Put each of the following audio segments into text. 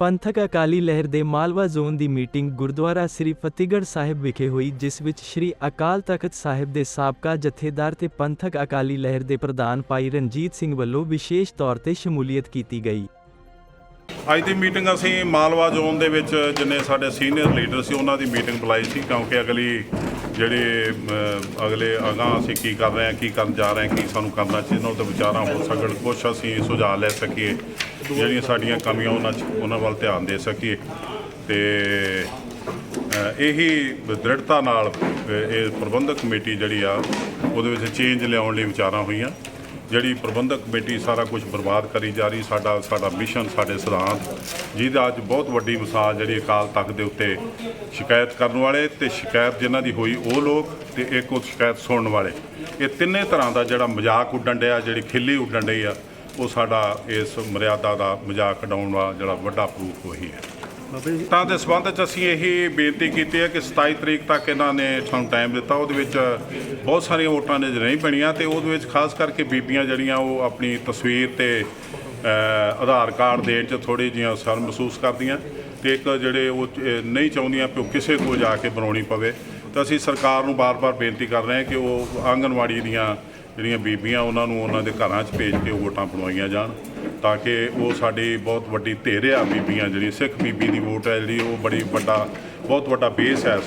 ਪੰਥਕ ਅਕਾਲੀ ਲਹਿਰ ਦੇ ਮਾਲਵਾ ਜ਼ੋਨ ਦੀ ਮੀਟਿੰਗ ਗੁਰਦੁਆਰਾ ਸ੍ਰੀ ਫਤਿਹਗੜ੍ਹ ਸਾਹਿਬ ਵਿਖੇ ਹੋਈ, ਜਿਸ ਵਿੱਚ ਸ੍ਰੀ ਅਕਾਲ ਤਖਤ ਸਾਹਿਬ ਦੇ ਸਾਬਕਾ ਜਥੇਦਾਰ ਤੇ ਪੰਥਕ ਅਕਾਲੀ ਲਹਿਰ ਦੇ ਪ੍ਰਧਾਨ ਭਾਈ ਰਣਜੀਤ ਸਿੰਘ ਵੱਲੋਂ ਵਿਸ਼ੇਸ਼ ਤੌਰ ਤੇ ਸ਼ਮੂਲੀਅਤ ਕੀਤੀ ਗਈ। ਅੱਜ ਦੀ ਮੀਟਿੰਗ ਅਸੀਂ ਮਾਲਵਾ ਜ਼ੋਨ ਦੇ ਵਿੱਚ ਜਿੰਨੇ ਸਾਡੇ ਸੀਨੀਅਰ ਲੀਡਰ ਸੀ, ਉਹਨਾਂ ਦੀ ਮੀਟਿੰਗ ਬੁਲਾਈ ਸੀ, ਕਿਉਂਕਿ ਅਗਲੀ ਜਿਹੜੇ ਅਗਲੇ ਅਗਾਂਹ ਅਸੀਂ ਕੀ ਕਰ ਰਹੇ ਹਾਂ, ਕੀ ਕਰਨ ਜਾ ਰਹੇ ਹਾਂ, ਕੀ ਸਾਨੂੰ ਕਰਨਾ ਚਾਹੀਦਾ, ਉਹਨਾਂ ਤੇ ਵਿਚਾਰਾਂ ਹੋ ਸਕਣ ਕੁਛ ਅਸੀਂ ਸੁਝਾਅ ਲੈ ਸਕੀਏ, ਜਿਹੜੀਆਂ ਸਾਡੀਆਂ ਕਮੀਆਂ ਉਹਨਾਂ 'ਚ, ਉਹਨਾਂ ਵੱਲ ਧਿਆਨ ਦੇ ਸਕੀਏ। ਤੇ ਇਹੀ ਦ੍ਰਿੜਤਾ ਨਾਲ, ਇਹ ਪ੍ਰਬੰਧਕ ਕਮੇਟੀ ਜਿਹੜੀ ਆ, ਉਹਦੇ ਵਿੱਚ ਚੇਂਜ ਲਿਆਉਣ ਲਈ ਵਿਚਾਰਾਂ ਹੋਈਆਂ। ਜਿਹੜੀ ਪ੍ਰਬੰਧਕ ਕਮੇਟੀ ਸਾਰਾ ਕੁਝ ਬਰਬਾਦ ਕਰੀ ਜਾ ਰਹੀ, ਸਾਡਾ ਸਾਡਾ ਮਿਸ਼ਨ, ਸਾਡੇ ਸਿਧਾਂਤ, ਜਿਹਦਾ ਅੱਜ ਬਹੁਤ ਵੱਡੀ ਮਿਸਾਲ ਜਿਹੜੀ ਅਕਾਲ ਤਖਤ ਦੇ ਉੱਤੇ ਸ਼ਿਕਾਇਤ ਕਰਨ ਵਾਲੇ ਤੇ ਸ਼ਿਕਾਇਤ ਜਿਨ੍ਹਾਂ ਦੀ ਹੋਈ ਉਹ ਲੋਕ ਤੇ ਇੱਕ ਉਹ ਸ਼ਿਕਾਇਤ ਸੁਣਨ ਵਾਲੇ। ਇਹ ਤਿੰਨੇ ਤਰ੍ਹਾਂ ਦਾ ਜਿਹੜਾ ਮਜ਼ਾਕ ਉੱਡਣ ਡਿਆ, ਜਿਹੜੀ ਖਿੱਲੀ ਉੱਡਣ ਡਈ ਆ, ਉਹ ਸਾਡਾ ਇਸ ਮਰਿਆਦਾ ਦਾ ਮਜ਼ਾਕ ਉਡਾਉਣ ਵਾਲਾ ਜਿਹੜਾ ਵੱਡਾ ਪ੍ਰੂਫ ਉਹੀ ਹੈ। ਤਾਂ ਦੇ ਸਬੰਧ ਵਿੱਚ ਅਸੀਂ ਇਹੀ ਬੇਨਤੀ ਕੀਤੀ ਹੈ ਕਿ 27 ਤਰੀਕ ਤੱਕ ਇਹਨਾਂ ਨੇ ਸਾਨੂੰ ਟਾਈਮ ਦਿੱਤਾ। ਉਹਦੇ ਵਿੱਚ ਬਹੁਤ ਸਾਰੀਆਂ ਵੋਟਾਂ ਨੇ ਨਹੀਂ ਬਣੀਆਂ ਤੇ ਉਹਦੇ ਵਿੱਚ ਖਾਸ ਕਰਕੇ ਬੀਬੀਆਂ ਜਿਹੜੀਆਂ ਉਹ ਆਪਣੀ ਤਸਵੀਰ ਤੇ ਆਧਾਰ ਕਾਰਡ ਦੇਣ 'ਚ ਥੋੜੀ ਜਿਹੀਆਂ ਸਰ ਮਹਿਸੂਸ ਕਰਦੀਆਂ ਤੇ ਇੱਕ ਜਿਹੜੇ ਉਹ ਨਹੀਂ ਚਾਹੁੰਦੀਆਂ ਕਿ ਉਹ ਕਿਸੇ ਕੋਲ ਜਾ ਕੇ ਬਣਾਉਣੀ ਪਵੇ। ਤਾਂ ਅਸੀਂ ਸਰਕਾਰ ਨੂੰ ਬਾਰ-ਬਾਰ ਬੇਨਤੀ ਕਰ ਰਹੇ ਹਾਂ ਕਿ ਉਹ ਆਂਗਨਵਾੜੀ ਦੀਆਂ ਜਿਹੜੀਆਂ ਬੀਬੀਆਂ ਉਹਨਾਂ ਨੂੰ ਉਹਨਾਂ ਦੇ ਘਰਾਂ 'ਚ ਭੇਜ ਕੇ ਉਹ ਵੋਟਾਂ ਬਣਵਾਈਆਂ ਜਾਣ। ਤਾਂ ਕਿ ਉਹ ਸਾਡੀ ਬਹੁਤ ਵੱਡੀ ਧਿਰ ਆ ਬੀਬੀਆਂ ਜਿਹੜੀ ਸਿੱਖ ਬੀਬੀ ਦੀ ਵੋਟ ਹੈ ਜਿਹੜੀ ਉਹ ਬੜੀ ਵੱਡਾ, ਬਹੁਤ ਵੱਡਾ ਬੇਸ ਹੈ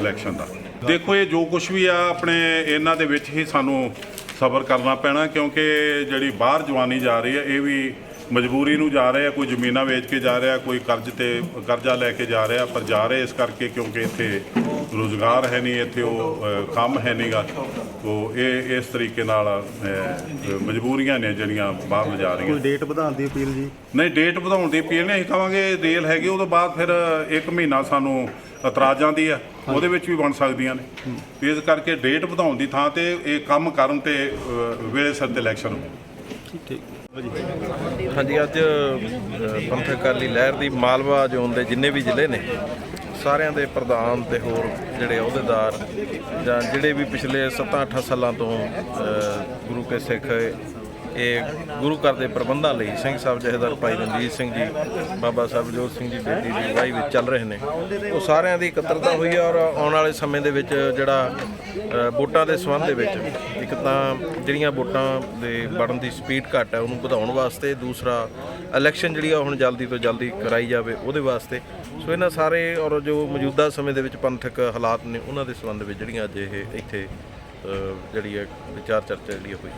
ਇਲੈਕਸ਼ਨ ਦਾ। ਦੇਖੋ ਇਹ ਜੋ ਕੁਝ ਵੀ ਆ, ਆਪਣੇ ਇਹਨਾਂ ਦੇ ਵਿੱਚ ਹੀ ਸਾਨੂੰ ਸਬਰ ਕਰਨਾ ਪੈਣਾ ਕਿਉਂਕਿ ਜਿਹੜੀ ਬਾਹਰ ਜਵਾਨੀ ਜਾ ਰਹੀ ਹੈ, ਇਹ ਵੀ ਮਜਬੂਰੀ ਨੂੰ ਜਾ ਰਹੇ ਆ ਕੋਈ ਜ਼ਮੀਨਾਂ ਵੇਚ ਕੇ ਜਾ ਰਿਹਾ ਕੋਈ ਕਰਜ਼ ਤੇ ਕਰਜ਼ਾ ਲੈ ਕੇ ਜਾ ਰਿਹਾ ਪਰ ਜਾ ਰਹੇ ਇਸ ਕਰਕੇ ਕਿਉਂਕਿ ਇੱਥੇ ਰੋਜ਼ਗਾਰ ਹੈ ਨਹੀਂ ਇੱਥੇ ਉਹ ਕੰਮ ਹੈ ਨਹੀਂਗਾ। ਉਹ ਇਹ ਇਸ ਤਰੀਕੇ ਨਾਲ ਮਜਬੂਰੀਆਂ ਨੇ ਜਿਹੜੀਆਂ ਬਾਹਰ ਲਿਜਾ ਰਹੀਆਂ। ਕੋਈ ਡੇਟ ਵਧਾਉਣ ਦੀ ਅਪੀਲ ਜੀ? ਨਹੀਂ ਡੇਟ ਵਧਾਉਣ ਦੀ ਅਪੀਲ ਨਹੀਂ ਅਸੀਂ ਕਹਾਂਗੇ ਰੇਲ ਹੈਗੀ ਉਹ ਤੋਂ ਬਾਅਦ ਫਿਰ ਇੱਕ ਮਹੀਨਾ ਸਾਨੂੰ ਇਤਰਾਜ਼ਾਂ ਦੀ ਆ ਉਹਦੇ ਵਿੱਚ ਵੀ ਬਣ ਸਕਦੀਆਂ ਨੇ। ਇਸ ਕਰਕੇ ਡੇਟ ਵਧਾਉਣ ਦੀ ਥਾਂ ਤੇ ਇਹ ਕੰਮ ਕਰਨ ਤੇ ਵੇਲੇ ਸਿਰ ਤੇ ਇਲੈਕਸ਼ਨ ਹੋਵੇ ਠੀਕ ਹਾਂਜੀ ਅੱਜ ਅ, ਪੰਥਕ ਅਕਾਲੀ ਲਹਿਰ ਦੀ ਮਾਲਵਾ ਜ਼ੋਨ ਦੇ ਜਿੰਨੇ ਵੀ ਜ਼ਿਲ੍ਹੇ ਨੇ ਸਾਰਿਆਂ ਦੇ ਪ੍ਰਧਾਨ ਤੇ ਹੋਰ ਜਿਹੜੇ ਅਹੁਦੇਦਾਰ ਜਾਂ ਜਿਹੜੇ ਵੀ ਪਿਛਲੇ 7-8 ਸਾਲਾਂ ਤੋਂ ਗੁਰੂ ਕੇ ਸਿੱਖ ਇਹ ਗੁਰੂ ਘਰ ਦੇ ਪ੍ਰਬੰਧਾਂ ਲਈ ਸਿੰਘ ਸਾਹਿਬ ਜਥੇਦਾਰ ਭਾਈ ਰਣਜੀਤ ਸਿੰਘ ਜੀ, ਬਾਬਾ ਸਾਹਿਬ ਜੋਤ ਸਿੰਘ ਜੀ, ਬੇਦੀ ਦੀ ਅਗਵਾਈ ਵਿੱਚ ਚੱਲ ਰਹੇ ਨੇ। ਉਹ ਸਾਰਿਆਂ ਦੀ ਇਕੱਤਰਤਾ ਹੋਈ ਹੈ ਔਰ ਆਉਣ ਵਾਲੇ ਸਮੇਂ ਦੇ ਵਿੱਚ ਜਿਹੜਾ ਵੋਟਾਂ ਦੇ ਸੰਬੰਧ ਦੇ ਵਿੱਚ ਇੱਕ ਤਾਂ ਜਿਹੜੀਆਂ ਵੋਟਾਂ ਦੇ ਵੜਨ ਦੀ ਸਪੀਡ ਘੱਟ ਹੈ, ਉਹਨੂੰ ਵਧਾਉਣ ਵਾਸਤੇ, ਦੂਸਰਾ ਇਲੈਕਸ਼ਨ ਜਿਹੜੀ ਆ ਹੁਣ ਜਲਦੀ ਤੋਂ ਜਲਦੀ ਕਰਾਈ ਜਾਵੇ ਉਹਦੇ ਵਾਸਤੇ। ਸੋ ਇਹਨਾਂ ਸਾਰੇ ਔਰ ਜੋ ਮੌਜੂਦਾ ਸਮੇਂ ਦੇ ਵਿੱਚ ਪੰਥਕ ਹਾਲਾਤ ਨੇ, ਉਹਨਾਂ ਦੇ ਸੰਬੰਧ ਵਿੱਚ ਜਿਹੜੀਆਂ ਅੱਜ ਇਹ ਇੱਥੇ ਜਿਹੜੀ ਹੈ ਵਿਚਾਰ ਚਰਚਾ ਜਿਹੜੀ ਹੋਈ